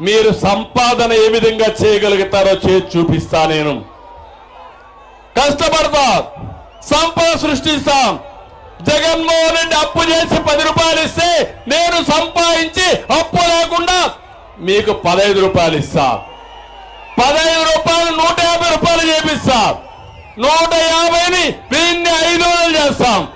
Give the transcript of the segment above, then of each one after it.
మీరు సంపాదన ఏ విధంగా చేయగలుగుతారో చేసి చూపిస్తా నేను. కష్టపడతా. సంపద సృష్టిస్తాం. జగన్మోహన్ రెడ్డి అప్పు చేసి పది రూపాయలు ఇస్తే నేను సంపాదించి అప్పు లేకుండా మీకు పదహైదు రూపాయలు ఇస్తా. పదహైదు రూపాయలు నూట యాభై రూపాయలు చేపిస్తా. నూట యాభైని దీన్ని ఐదు వందలు చేస్తాం.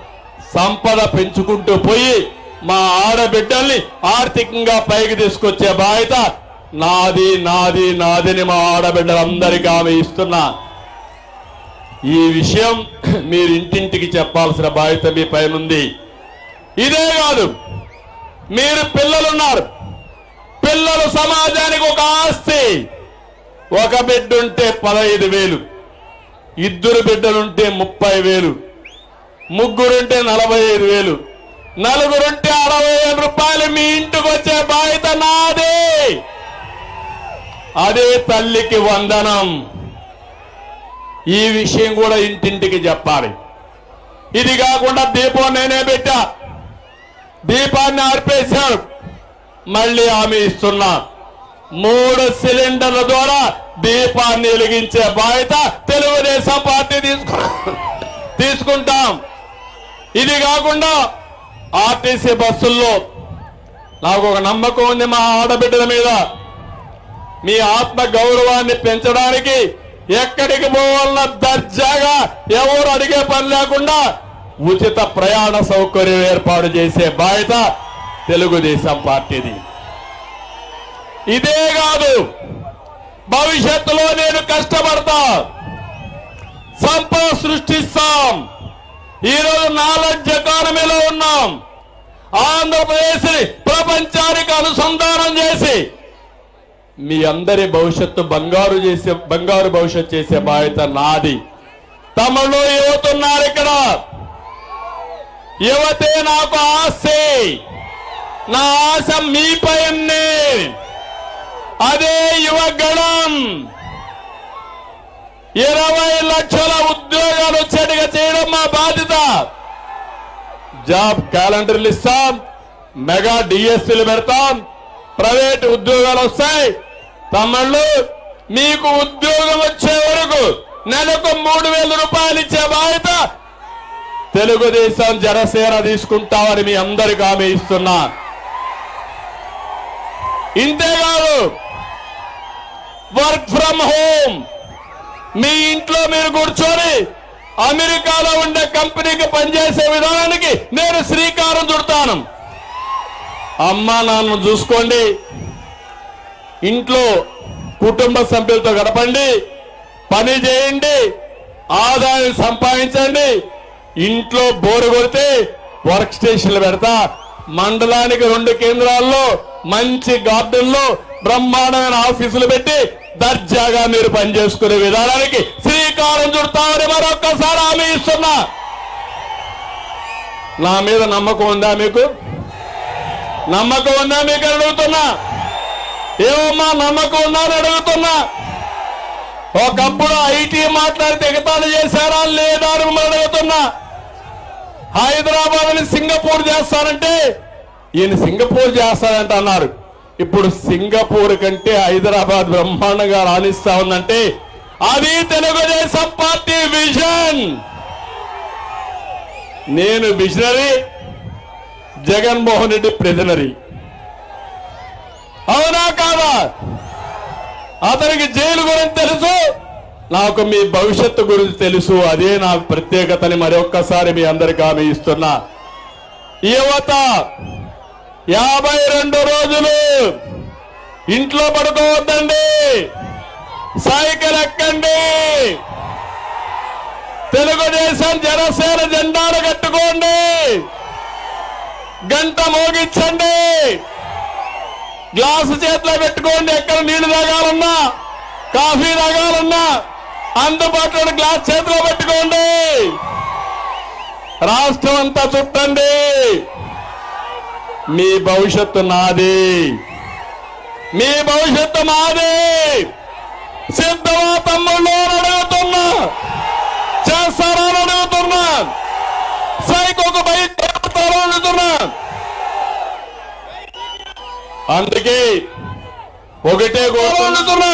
సంపద పెంచుకుంటూ పోయి మా ఆడబిడ్డల్ని ఆర్థికంగా పైకి తీసుకొచ్చే బాధ్యత నాది నాది నాదిని మా ఆడబిడ్డలందరికీ ఆమె ఇస్తున్నా. ఈ విషయం మీరు ఇంటింటికి చెప్పాల్సిన బాధ్యత మీ పైనుంది. ఇదే కాదు మీరు పిల్లలున్నారు. పిల్లలు సమాజానికి ఒక ఆస్తి. ఒక బిడ్డ ఉంటే పదహైదు వేలు ఇద్దరు బిడ్డలుంటే ముప్పై వేలు ముగ్గురుంటే నలభై ఐదు వేలు నలుగురుంటే అరవై వేల రూపాయలు మీ ఇంటికి వచ్చే బాధ్యత నాదే. అదే తల్లికి వందనం. ఈ విషయం కూడా ఇంటింటికి చెప్పాలి. ఇది కాకుండా దీపం నేనే పెట్టా. దీపాన్ని ఆర్పేశాడు మళ్ళీ హామీ ఇస్తున్నా మూడు సిలిండర్ల ద్వారా దీపాన్ని వెలిగించే బాధ్యత తెలుగుదేశం పార్టీ తీసుకు తీసుకుంటాం. ఇది కాకుండా ఆర్టీసీ బస్సుల్లో నాకు ఒక నమ్మకం ఉంది మా ఆడబిడ్డల మీద. మీ ఆత్మ గౌరవాన్ని పెంచడానికి ఎక్కడికి పోవాలన్న దర్జాగా ఎవరు అడిగే పని లేకుండా ఉచిత ప్రయాణ సౌకర్యం ఏర్పాటు చేసే బాధ్యత తెలుగుదేశం పార్టీది. ఇదే కాదు భవిష్యత్తులో నేను కష్టపడతా సంపద సృష్టిస్తాం ఈరోజు నాలెడ్జ్ ఎకానమీలో ఉన్నాం ఆంధ్రప్రదేశ్ ప్రపంచానికి అనుసంధానం చేసి మీ అందరి భవిష్యత్తు బంగారు చేసే బంగారు భవిష్యత్తు చేసే బాధ్యత నాది. తమలో యువతున్నారు ఇక్కడ. యువతే నాకు ఆశ. నా ఆశ మీపై ఉంది అదే యువగణం. ఇరవై లక్షల ఉద్యోగాలు వచ్చేట్టుగా చేయడం మా బాధ్యత. జాబ్ క్యాలెండర్లు ఇస్తాం. మెగా డిఎస్సీలు పెడతాం. ప్రైవేట్ ఉద్యోగాలు వస్తాయి. తమ్ముళ్ళు మీకు ఉద్యోగం వచ్చే వరకు నెలకు మూడు వేల రూపాయలు ఇచ్చే బాధ్యత తెలుగుదేశం జనసేన తీసుకుంటామని మీ అందరికి హామీ ఇస్తున్నా. ఇంతేకాదు వర్క్ ఫ్రమ్ హోమ్. మీ ఇంట్లో మీరు కూర్చొని అమెరికాలో ఉండే కంపెనీకి పనిచేసే విధానానికి నేను శ్రీకారం చుడతాను. అమ్మా నాన్న చూసుకోండి. ఇంట్లో కుటుంబ సభ్యులతో గడపండి పని చేయండి ఆదాయం సంపాదించండి. ఇంట్లో బోరు కొడితే వర్క్ స్టేషన్లు పెడతా. మండలానికి రెండు కేంద్రాల్లో మంచి గార్డెన్లో బ్రహ్మాండమైన ఆఫీసులు పెట్టి దర్జాగా మీరు పనిచేసుకునే విధానానికి శ్రీకారం చుడతామని మరొక్కసారి హామీ ఇస్తున్నా. నా మీద నమ్మకం ఉందా మీకు? నమ్మకం ఉందా మీకు అడుగుతున్నా. ఏమమ్మా నమ్మకం ఉందని అడుగుతున్నా. ఒకప్పుడు ఐటీ మాట్లాడితే ఎగతాళి చేశారా లేదా అని మిమ్మల్ని అడుగుతున్నా. హైదరాబాద్ని సింగపూర్ చేస్తారంటే ఈయన సింగపూర్ చేస్తారంట అన్నారు. ఇప్పుడు సింగపూర్ కంటే హైదరాబాద్ బ్రహ్మాండంగా రాణిస్తా ఉందంటే అది తెలుగుదేశం పార్టీ విజన్. నేను విజనరీ జగన్మోహన్ రెడ్డి ప్రెజనరీ. అవునా అతనికి జైలు గురించి తెలుసు. నాకు మీ భవిష్యత్తు గురించి తెలుసు. అదే నా ప్రత్యేకతని మరొక్కసారి మీ అందరికి హామీ ఇస్తున్నా. యువత యాభై రెండు రోజులు ఇంట్లో పడుకోవద్దండి. సైకిల్ ఎక్కండి. తెలుగుదేశం జనసేన జెండాలు కట్టుకోండి. గంట మోగించండి. గ్లాసు చేతిలో పెట్టుకోండి ఎక్కడ నీళ్ళు తాగాలన్నా కాఫీ తాగాలన్నా అందుబాటులో గ్లాస్ చేతిలో పెట్టుకోండి. రాష్ట్రం అంతా చుట్టండి. మీ భవిష్యత్తు నాది. మీ భవిష్యత్తు మాది. సిద్ధమా తమ్ముళ్ళు అని అడుగుతున్నా చేస్తారా అని అడుగుతున్నా సైకోకు బయట అడుగుతున్నా అందుకే ఒకటే కోరుతున్నా.